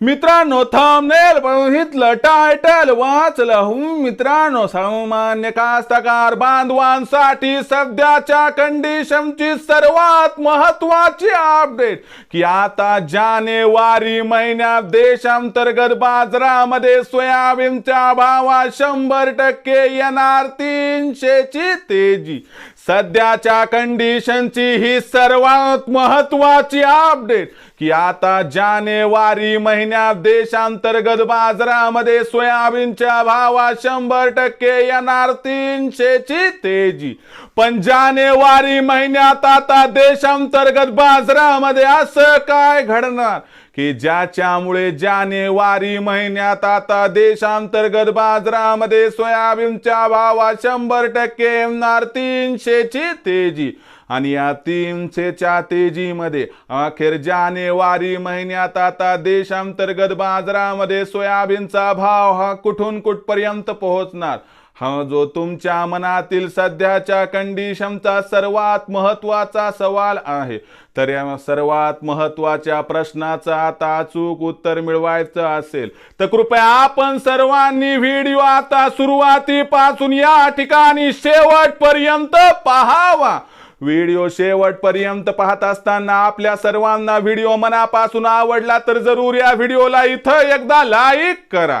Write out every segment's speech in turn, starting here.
मित्रांनो थंबनेल बघितलं टायटल वाचलं. मित्रांनो सामान्य कास्तकार बांधवांसाठी सध्याच्या कंडिशनची सर्वात महत्वाची अपडेट की आता जानेवारी महिन्यात देशांतर्गत बाजारामध्ये सोयाबीनच्या भावात शंभर टक्के येणार तीनशेची तेजी. सध्याच्या कंडिशनची ही सर्वात महत्वाची अपडेट की आता जानेवारी महिन्यात देशांतर्गत बाजारामध्ये सोयाबीनच्या भावात शंभर टक्के येणार तीनशेची तेजी. पण जानेवारी महिन्यात आता देशांतर्गत बाजारामध्ये असं काय घडणार? की ज्याच्यामुळे जानेवारी महिन्यात आता देशांतर्गत बाजारामध्ये सोयाबीनच्या भावात शंभर टक्के येणार तीनशेची तेजी. आणि या तीनशेच्या तेजीमध्ये अखेर जानेवारी महिन्यात आता देशांतर्गत बाजारामध्ये सोयाबीनचा भाव हा कुठून कुठपर्यंत पोहोचणार? हा जो तुमच्या मनातील सध्याच्या कंडिशनचा सर्वात महत्त्वाचा सवाल आहे तर या सर्वात महत्त्वाच्या प्रश्नाचं आता अचूक उत्तर मिळवायचं असेल तर कृपया आपण सर्वांनी व्हिडिओ आता सुरुवातीपासून या ठिकाणी शेवटपर्यंत पाहावा. व्हिडिओ शेवटपर्यंत पाहत असताना आपल्या सर्वांना व्हिडिओ मनापासून आवडला तर जरूर या व्हिडिओला इथं एकदा लाईक करा.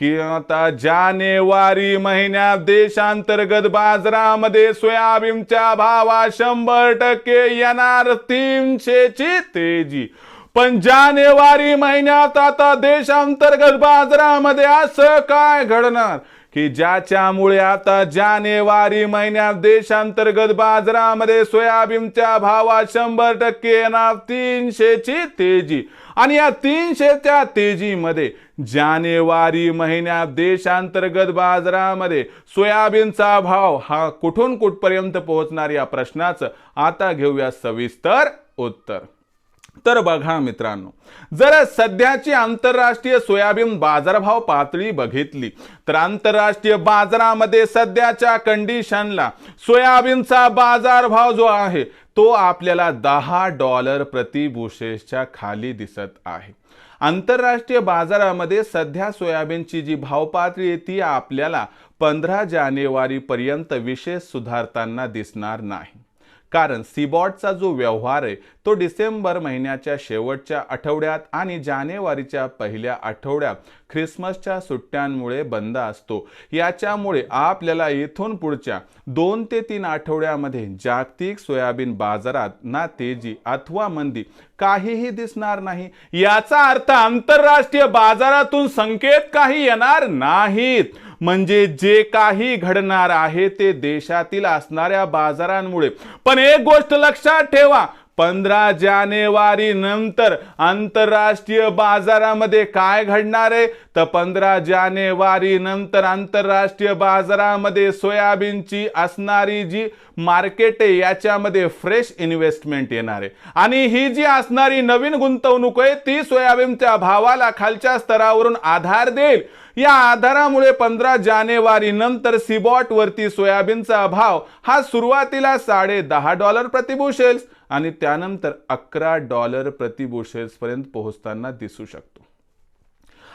की आता जानेवारी महिन्यात देशांतर्गत बाजारामध्ये सोयाबीनच्या भावा शंभर टक्के येणार तीनशेची तेजी. पण जानेवारी महिन्यात आता देशांतर्गत बाजारामध्ये असं काय घडणार? की ज्याच्यामुळे आता जानेवारी महिन्यात देशांतर्गत बाजारामध्ये सोयाबीनच्या भावात शंभर टक्के येणार तीनशेची तेजी. आणि या तीनशेच्या तेजीमध्ये जानेवारी महिन्यात देशांतर्गत बाजारामध्ये सोयाबीनचा भाव हा कुठून कुठपर्यंत पोहोचणार या प्रश्नाचं आता घेऊया सविस्तर उत्तर. तर बघा मित्रांनो जर सध्याची आंतरराष्ट्रीय सोयाबीन बाजारभाव पातळी बघितली तर आंतरराष्ट्रीय बाजारामध्ये सध्याच्या कंडिशनला सोयाबीनचा बाजारभाव जो आहे तो आपल्याला दहा डॉलर प्रति बुशेसच्या खाली दिसत आहे. आंतरराष्ट्रीय बाजारामध्ये सध्या सोयाबीनची जी भावपातळी आहे ती आपल्याला पंधरा जानेवारीपर्यंत विशेष सुधारताना दिसणार नाही. कारण सीबॉटचा जो व्यवहार आहे तो डिसेंबर महिन्याच्या शेवटच्या आठवड्यात आणि जानेवारीच्या पहिल्या आठवड्यात ख्रिसमसच्या सुट्ट्यांमुळे बंद असतो. याच्यामुळे आपल्याला इथून पुढच्या दोन ते तीन आठवड्यामध्ये जागतिक सोयाबीन बाजारात ना तेजी अथवा मंदी काहीही दिसणार नाही. याचा अर्थ आंतरराष्ट्रीय बाजारातून संकेत काही येणार नाहीत. म्हणजे जे काही घडणार आहे ते देशातील असणाऱ्या बाजारांमुळे. पण एक गोष्ट लक्षात ठेवा पंधरा जानेवारी नंतर आंतरराष्ट्रीय बाजारामध्ये काय घडणार आहे? तर पंधरा जानेवारी नंतर आंतरराष्ट्रीय बाजारामध्ये सोयाबीनची असणारी जी मार्केट आहे याच्यामध्ये फ्रेश इन्व्हेस्टमेंट येणार आहे. आणि ही जी असणारी नवीन गुंतवणूक आहे ती सोयाबीनच्या भावाला खालच्या स्तरावरून आधार देईल. या आधारामुळे पंधरा जानेवारी नंतर सिबॉट वरती सोयाबीनचा भाव हा सुरुवातीला साडे दहा डॉलर प्रतिबुशेल्स आणि त्यानंतर अकरा डॉलर प्रति पर्यंत पोहोचताना दिसू शकतो.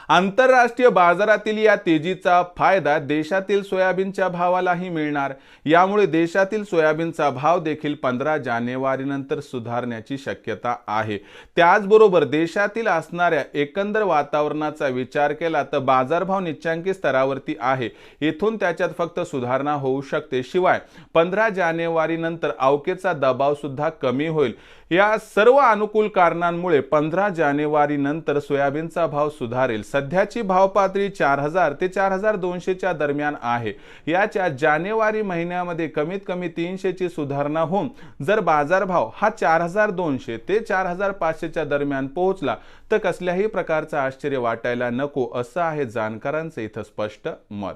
आंतरराष्ट्रीय बाजारातील या तेजीचा फायदा देशातील सोयाबीनच्या भावालाही मिळणार. यामुळे देशातील सोयाबीनचा भाव देखील पंधरा जानेवारीनंतर सुधारण्याची शक्यता आहे. त्याचबरोबर देशातील असणाऱ्या एकंदर वातावरणाचा विचार केला तर बाजारभाव निच्चांकी स्तरावरती आहे. इथून त्याच्यात फक्त सुधारणा होऊ शकते. शिवाय पंधरा जानेवारीनंतर अवकेचा दबाव सुद्धा कमी होईल. या सर्व अनुकूल कारणांमुळे पंधरा जानेवारीनंतर सोयाबीनचा भाव सुधारेल. सध्याची भावपातळी चार हजार ते चार हजार दोनशेच्या दरम्यान आहे. याच्या जानेवारी महिन्यामध्ये कमीत कमी तीनशेची सुधारणा होऊन जर बाजारभाव हा चार हजार दोनशे ते चार हजार पाचशेच्या दरम्यान पोहोचला तर कसल्याही प्रकारचं आश्चर्य वाटायला नको असं आहे जाणकारांचं इथं स्पष्ट मत.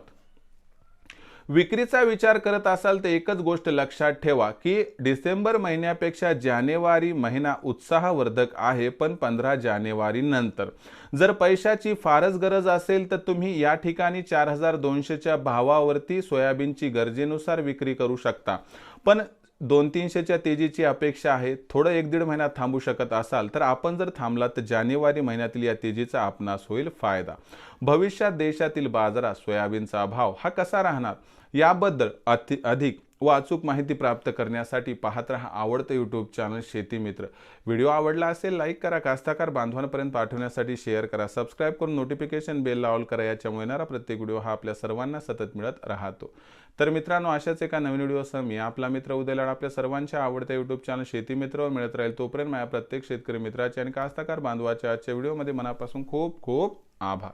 विक्रीचा विचार करत असाल तर एकच गोष्ट लक्षात ठेवा की डिसेंबर महिन्यापेक्षा जानेवारी महिना उत्साहवर्धक आहे पण पंधरा जानेवारी नंतर. जर पैशाची फारच गरज असेल तर तुम्ही या ठिकाणी चार हजार दोनशेच्या भावावरती सोयाबीनची गरजेनुसार विक्री करू शकता. पण दोन तीनशेच्या तेजीची अपेक्षा आहे. थोडं एक दीड महिना थांबू शकत असाल तर आपण जर थांबलात तर जानेवारी महिन्यातील या तेजीचा आपणास होईल फायदा. भविष्यात देशातील बाजारात सोयाबीनचा भाव हा कसा राहणार? याबद्दल अति अधिक व अचूक माहिती प्राप्त करण्यासाठी पाहत रहा आवडतं यूट्यूब चॅनल शेती मित्र. व्हिडिओ आवडला असेल लाईक करा. कास्ताकार बांधवांपर्यंत पाठवण्यासाठी शेअर करा. सबस्क्राईब करून नोटिफिकेशन बेल ऑल करा. याच्यामुळे येणारा प्रत्येक व्हिडिओ हा आपल्या सर्वांना सतत मिळत राहतो. तर मित्रांनो अशाच एका नवीन व्हिडिओसह मी आपला मित्र उद्याला आपल्या सर्वांच्या आवडत्या यूट्यूब चॅनल शेती मित्रवर मिळत राहील तोपर्यंत माझ्या प्रत्येक शेतकरी मित्राचे आणि कास्ताकार बांधवाच्या आजच्या व्हिडिओमध्ये मनापासून खूप खूप आभार.